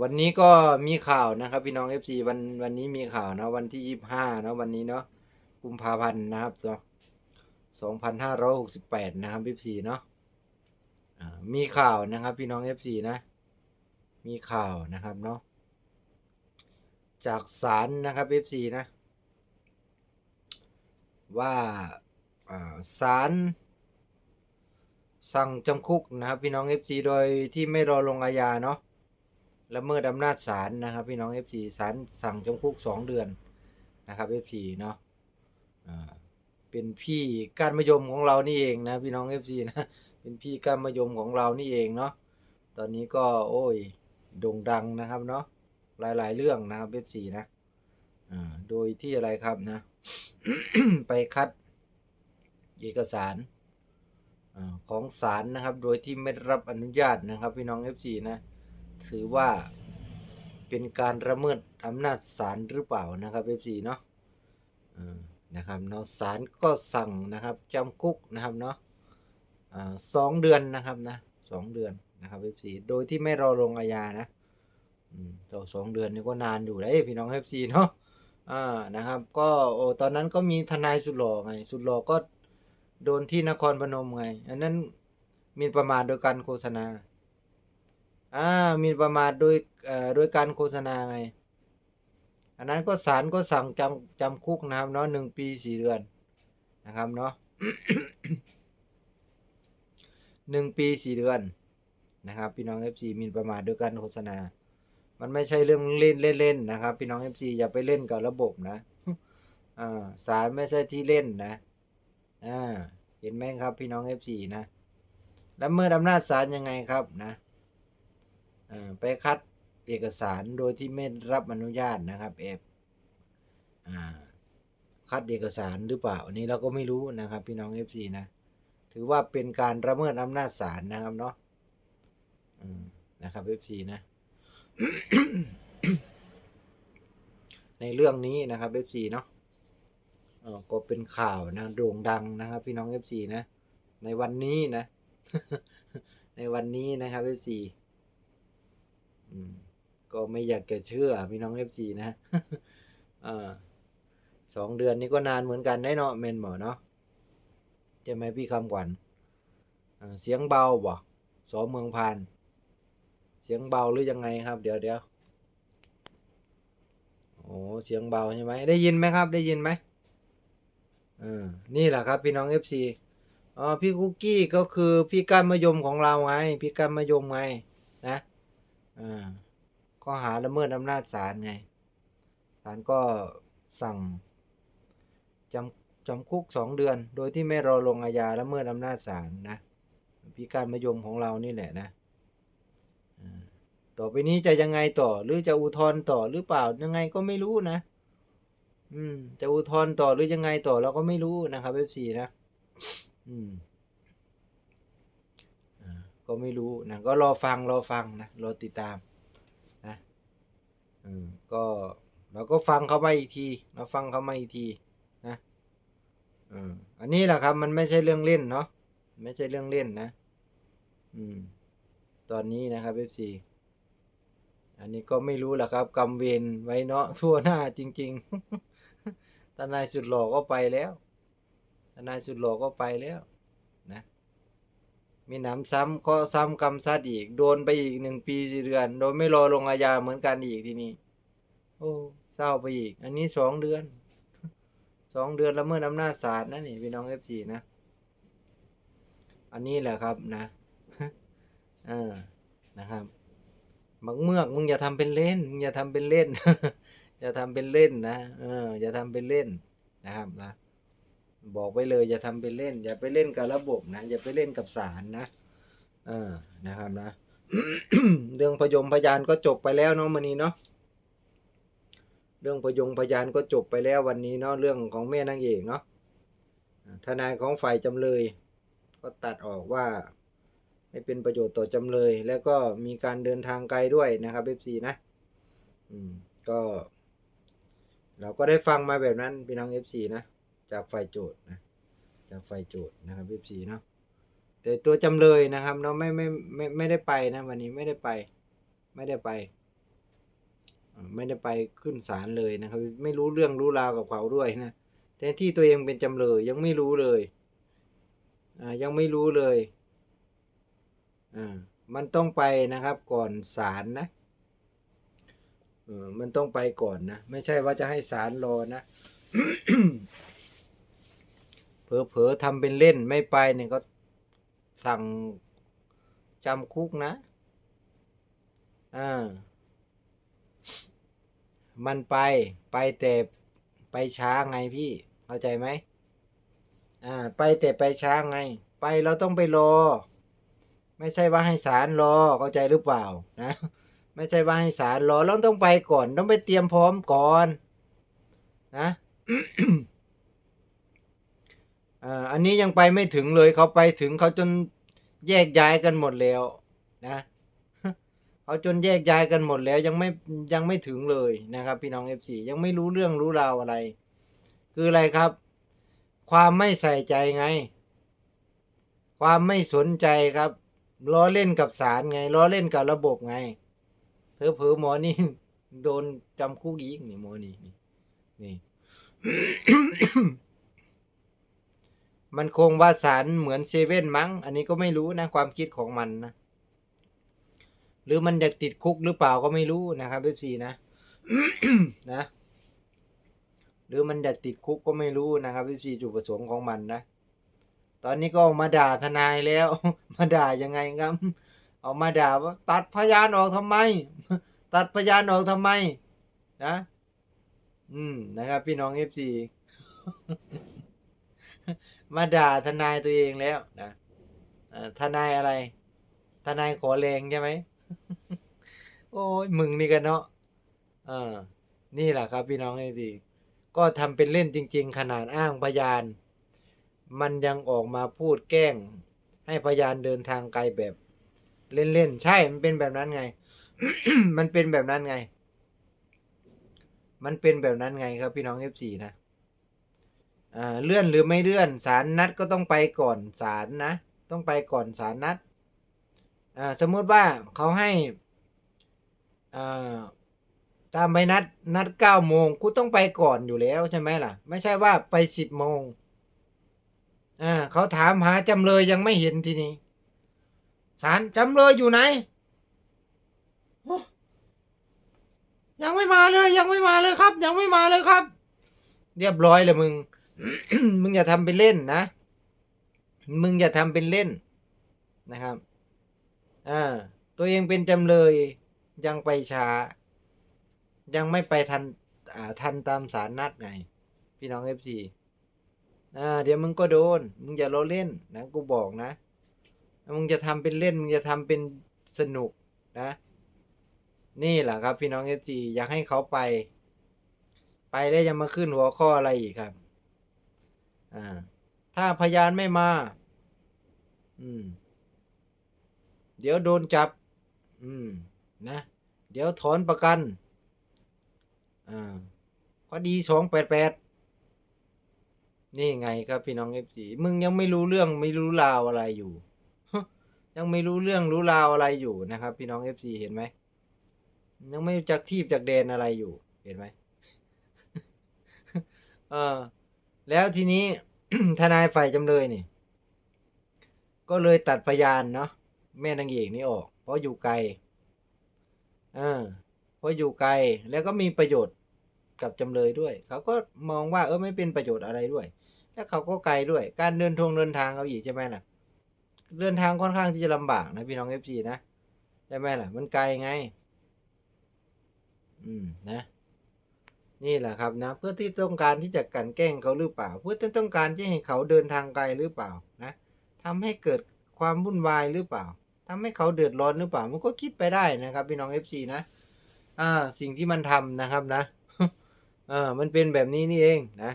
วันนี้ก็มีข่าวนะครับ พี่น้อง FC วันวันนี้มีข่าวนะวันที่ยี่ห้านะวันนี้เนาะกุมภาพันธ์นะครับสองพันห้าร้อยหกสิบแปดนะครับ FC เนาะมีข่าวนะครับ พี่น้อง FC นะ มีข่าวนะครับเนาะจากศาลนะครับ FC นะ ว่าอ่าศาลสั่งจำคุกนะครับ พี่น้อง FC โดยที่ไม่รอลงอาญาเนาะ ละเมิดอำนาจศาลนะครับ พี่น้อง FC ศาลสั่งจำคุก 2 เดือนนะครับ FC เนาะเป็นพี่กานมยมของเรานี่เองนะพี่น้อง FC นะเป็นพี่กานมยมของเรานี่เองเนาะตอนนี้ก็โอ้ยโด่งดังนะครับเนาะหลาย ๆ เรื่องนะครับ FC นะโดยที่อะไรครับนะ ไปคัดเอกสารอของศาลนะครับ โดยที่ไม่รับอนุญาตนะครับ พี่น้อง FC นะ ถือว่าเป็นการระเมิดอำนาจศาลหรือเปล่านะครับ FC เนาะนะครับเนาะศาลก็สั่งนะครับจำคุกนะครับเนาะสองเดือนนะครับนะสองเดือนนะครับ FC โดยที่ไม่รอลงอาญานะต่อสองเดือนนี่ก็นานอยู่เลยพี่น้อง FC เนาะอ่านะครับ ก็โอ้ตอนนั้นก็มีทนายสุดหล่อไง สุดหล่อก็โดนที่นครพนมไง อันนั้นมีประมาทโดยการโฆษณา อ่าหมีประมาทโดยเอ่อโดยการโฆษณาไง อันนั้นก็ศาลก็สั่งจำจำคุกนะครับเนาะหนึ่งปีสี่เดือนนะครับเนาะหนึ่งปีสี่เดือนนะครับ พี่น้อง FC มีประมาทโดยการโฆษณา มันไม่ใช่เรื่องเล่นเล่นๆนะครับ พี่น้อง FC อย่าไปเล่นกับระบบนะอ่าศาลไม่ใช่ที่เล่นนะอ่าเห็นไหมครับพี่น้อง FC นะแล้วเมื่ออำนาจศาลยังไงครับนะอ่อ ไปคัดเอกสารโดยที่ไม่รับอนุญาตนะครับแอบคัดเอกสารหรือเปล่าอันนี้เราก็ไม่รู้นะครับ พี่น้อง FC นะถือว่าเป็นการระเมิดอำนาจศาลนะครับเนาะนะครับ FC นะในเรื่องนี้นะครับ FC เนาะก็เป็นข่าวนะโด่งดังนะครับ พี่น้อง FC นะในวันนี้นะ ในวันนี้นะครับ FC ก็ไม่อยากจะเชื่อพี่น้องเอฟซีนะอ่าสองเดือนนี้ก็นานเหมือนกันได้เนาะเมนหมอเนาะใช่ไหมพี่คำขวัญเสียงเบาบ่สอเมืองพานเสียงเบาหรือยังไงครับ เดี๋ยวเดี๋ยวโอ้เสียงเบาใช่ไหมได้ยินไหมครับ ได้ยินไหมเออนี่แหละครับพี่น้องเอฟซีอ๋อพี่คุกกี้ก็คือพี่ก้านมะยมของเราไง พี่ก้านมะยมไงนะ ข้อหาละเมิดอำนาจศาลไง ศาลก็สั่งจำจำคุกสองเดือน โดยที่ไม่รอลงอาญาละเมิดอำนาจศาลนะพี่การมายมของเรานี่แหละนะต่อไปนี้จะยังไงต่อ หรือจะอุทธรณ์ต่อหรือเปล่ายังไงก็ไม่รู้นะ อืม จะอุทธรณ์ต่อหรือยังไงต่อเราก็ไม่รู้นะครับเอฟซีนะ อืม ก็ไม่รู้นะก็รอฟังรอฟังนะรอติดตามนะอืมก็เราก็ฟังเขามาอีกทีเราฟังเขามาอีกทีนะอืมอันนี้แหละครับมันไม่ใช่เรื่องเล่นเนาะไม่ใช่เรื่องเล่นนะ อืม ตอนนี้นะครับเอฟซีอันนี้ก็ไม่รู้แหละครับกำเวรไว้เนาะทั่วหน้าจริง ๆทนายสุดหล่อก็ไปแล้วทนายสุดหล่อก็ไปแล้วนะ มีหนำซ้ำข้อซ้ำกรรมซัดอีก โดนไปอีกหนึ่งปีสี่เดือน โดยไม่รอลงอาญาเหมือนกันอีกทีนี้ โอ้เศร้าไปอีก อันนี้สองเดือนสองเดือนละเมิดอำนาจศาลนะนี่พี่น้องเอฟซีนะ อันนี้แหละครับนะเออนะครับมักเมือกมึงอย่าทำเป็นเล่นมึงอย่าทำเป็นเล่น อย่าทำเป็นเล่นนะเอออย่าทำเป็นเล่นนะครับนะ บอกไว้เลยอย่าทำเป็นเล่น อย่าไปเล่นกับระบบนะ อย่าไปเล่นกับศาลนะเออนะครับนะ เรื่องพยมพยานก็จบไปแล้วเนาะมันนี้เนาะเรื่องพยงพยานก็จบไปแล้ววันนี้เนาะเรื่องของแม่นางเอกเนาะทนายของฝ่ายจำเลย ก็ตัดออกว่าไม่เป็นประโยชน์ต่อจำเลย แล้วก็มีการเดินทางไกลด้วยนะครับเอฟซีนะอืมก็ เราก็ได้ฟังมาแบบนั้นพี่น้องเอฟซีนะ จากฝ่ายโจทย์นะจากฝ่ายโจทย์นะครับพีซีเนาะแต่ตัวจำเลยนะครับเนาะไม่ไม่ไม่ไม่ได้ไปนะวันนี้ไม่ได้ไป ไม่ได้ไป ไม่ได้ไปขึ้นศาลเลยนะครับ ไม่รู้เรื่องรู้ราวกับเขาด้วยนะแทนที่ตัวเองเป็นจำเลยยังไม่รู้เลยอ่ายังไม่รู้เลยอ่ามันต้องไปนะครับก่อนศาลนะเออมันต้องไปก่อนนะ ไม่ใช่ว่าจะให้ศาลรอนะ เผลอๆทำเป็นเล่นไม่ไปเนี่ยก็สั่งจำคุกนะอ่ามันไปไปแต่ไปช้าไงพี่เข้าใจไหมอ่าไปแต่ไปช้าไง ไปเราต้องไปรอ ไม่ใช่ว่าให้ศาลรอเข้าใจหรือเปล่านะไม่ใช่ว่าให้ศาลรอเราต้องไปก่อน ต้องไปเตรียมพร้อมก่อน นะ อ่าอันนี้ยังไปไม่ถึงเลยเขาไปถึงเขาจนแยกย้ายกันหมดแล้วนะเขาจนแยกย้ายกันหมดแล้วยังไม่ยังไม่ถึงเลยนะครับ พี่น้องเอฟซียังไม่รู้เรื่องรู้ราวอะไร คืออะไรครับ ความไม่ใส่ใจไง ความไม่สนใจครับล้อเล่นกับสารไงล้อเล่นกับระบบไงเผลอหมอนี่โดนจำคุกอีกนี่หมอนี่นี่ มันคงว่าสารเหมือนเซเว่นมั้ง อันนี้ก็ไม่รู้นะความคิดของมันนะ หรือมันอยากติดคุกหรือเปล่าก็ไม่รู้นะครับเอฟซีนะนะ หรือมันอยากติดคุกก็ไม่รู้นะครับเอฟซีจุดประสงค์ของมันนะ ตอนนี้ก็ออกมาด่าทนายแล้ว มาด่ายังไงครับออกมาด่าว่าตัดพยานออกทำไม ตัดพยานออกทำไม นะ อืมนะครับ พี่น้องเอฟซี มาด่าทนายตัวเองแล้วนะทนายอะไร ทนายขอแรงใช่ไหม โอ้ยมึงนี่กันเนาะเออนี่แหละครับพี่น้องเอดี ก็ทำเป็นเล่นจริง ๆ ขนาดอ้างพยาน มันยังออกมาพูดแกล้ง ให้พยานเดินทางไกลแบบ เล่นๆใช่ มันเป็นแบบนั้นไง มันเป็นแบบนั้นไง มันเป็นแบบนั้นไงครับพี่น้องเอฟซีนะ เลื่อนหรือไม่เลื่อนศาลนัดก็ต้องไปก่อนศาลนะ ต้องไปก่อนศาลนัดสมมติว่าเขาให้ตามใบนัดนัดเก้าโมงกูต้องไปก่อนอยู่แล้วใช่ไหมล่ะ ไม่ใช่ว่าไปสิบโมงเขาถามหาจำเลยยังไม่เห็นทีนี้ศาลจำเลยอยู่ไหนยังไม่มาเลย ยังไม่มาเลยครับ ยังไม่มาเลยครับ เรียบร้อยเลยมึง มึงอย่าทำเป็นเล่นนะ มึงอย่าทำเป็นเล่นนะครับอ่าตัวเองเป็นจำเลยยังไปช้า ยังไม่ไปทันอ่าทันตามสารนัดไง พี่น้องเอฟซีอ่าเดี๋ยวมึงก็โดน มึงอย่าล้อเล่นนะกูบอกนะ มึงจะทำเป็นเล่น มึงจะทำเป็นสนุกนะ นี่แหละครับ พี่น้องเอฟซีอยากให้เขาไป ไปแล้วยังมาขึ้นหัวข้ออะไรอีกครับ อ่า ถ้าพยานไม่มา อืม เดี๋ยวโดนจับ อืม นะ เดี๋ยวถอนประกัน อ่าคดีสองแปดแปดนี่ไงครับพี่น้องเอฟซีมึงยังไม่รู้เรื่องไม่รู้ราวอะไรอยู่ ยังไม่รู้เรื่องรู้ราวอะไรอยู่นะครับ พี่น้องเอฟซีเห็นไหมยังไม่รู้จักทีบจากแดนอะไรอยู่ เห็นไหม เออ แล้วทีนี้ทนายฝ่ายจำเลยนี่ ก็เลยตัดพยานเนาะแม่นางเอกนี่ออก เพราะอยู่ไกลเออเพราะอยู่ไกลแล้วก็มีประโยชน์กับจำเลยด้วย เขาก็มองว่าเออไม่เป็นประโยชน์อะไรด้วย แล้วเขาก็ไกลด้วย การเดินทงเดินทางเขาอีกใช่ไหมล่ะ เดินทางค่อนข้างที่จะลำบากนะพี่น้องเอฟซีนะใช่ไหมล่ะ มันไกลไง อืมนะ นี่แหละครับนะเพื่อที่ต้องการที่จะกันแกล้งเขาหรือเปล่า เพื่อที่ต้องการที่ให้เขาเดินทางไกลหรือเปล่านะทำให้เกิดความวุ่นวายหรือเปล่าทำให้เขาเดือดร้อนหรือเปล่า มันก็คิดไปได้นะครับพี่น้องเอฟซีนะอ่าสิ่งที่มันทำนะครับนะเออมันเป็นแบบนี้นี่เองนะ